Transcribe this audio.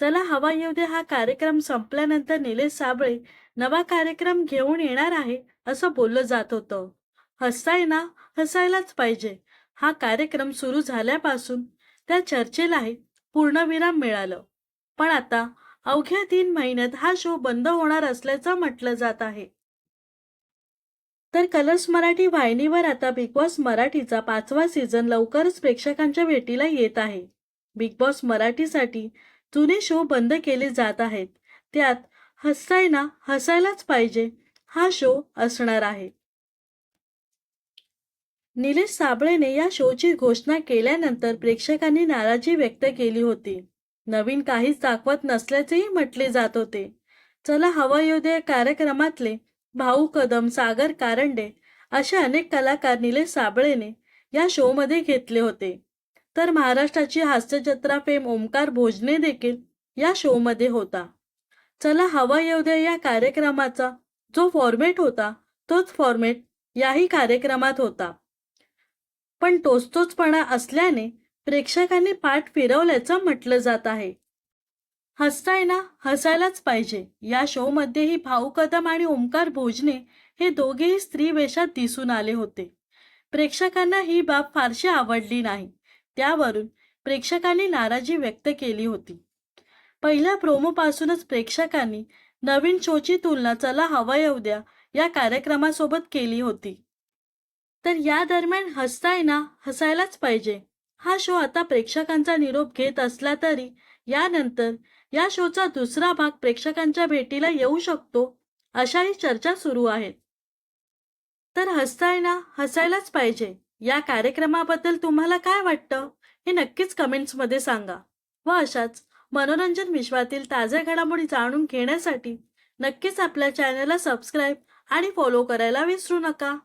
चला हवा येऊ दे हा कार्यक्रम संपल्यानंतर निलेश साबळे नवा कार्यक्रम घेऊन येणार आहे असं बोललं जात होतं. हसताय ना हसायलाच पाहिजे. हा कार्यक्रम सुरू झाल्यापासून त्या चर्चेलाही पूर्णविराम मिळालं. पण आता अवघ्या तीन महिन्यात हा शो बंद होणार असल्याचं म्हटलं जात आहे. तर कलर्स मराठी वाहिनीवर आता बिग बॉस मराठीचा पाचवा सीझन लवकरच प्रेक्षकांच्या भेटीला येत आहे. बिग बॉस मराठीसाठी जुने शो बंद केले जात आहेत. त्यात हसताय ना हसायलाच पाहिजे. हा शो असणार आहे. निलेश साबळेने या शोची घोषणा केल्यानंतर प्रेक्षकांनी नाराजी व्यक्त केली होती. नवीन काहीच दाखवत नसल्याचेही म्हटले जात होते. चला हवा कार्यक्रमातले भाऊ कदम सागर कारंडे असे अनेक कलाकार निलेश साबळेने या शोमध्ये घेतले होते. तर महाराष्ट्राची हास्यजत्रा फेम ओमकार भोजने देखील या शोमध्ये होता. चला हवा येऊ दे या कार्यक्रमाचा. जो फॉर्मेट होता तोच फॉर्मेट याही कार्यक्रमात होता. पण टोचतोचपणा असल्याने प्रेक्षकांनी पाठ फिरवल्याचं म्हटलं जात आहे. हसताय ना हसायलाच पाहिजे. या शोमध्येही भाऊ कदम आणि ओमकार भोजने हे दोघेही स्त्री वेशात दिसून आले होते. प्रेक्षकांना ही बाब फारशी आवडली नाही. त्यावरून प्रेक्षकांनी नाराजी व्यक्त केली होती. पहिल्या प्रोमोपासूनच प्रेक्षकांनी नवीन शोची तुलना चला हवा येऊ द्या या कार्यक्रमासोबत केली होती. तर या दरम्यान हसताय ना हसायलाच पाहिजे. हा शो आता प्रेक्षकांचा निरोप घेत असला तरी यानंतर या शोचा दुसरा भाग प्रेक्षकांच्या भेटीला येऊ शकतो अशाही चर्चा सुरू आहेत. तर हसताय ना हसायलाच पाहिजे. या कार्यक्रमाबद्दल तुम्हाला काय वाटतं हे नक्कीच कमेंट्समध्ये सांगा. व अशाच मनोरंजन विश्वातील ताज्या घडामोडी जाणून घेण्यासाठी नक्कीच आपल्या चॅनलला सबस्क्राईब आणि फॉलो करायला विसरू नका.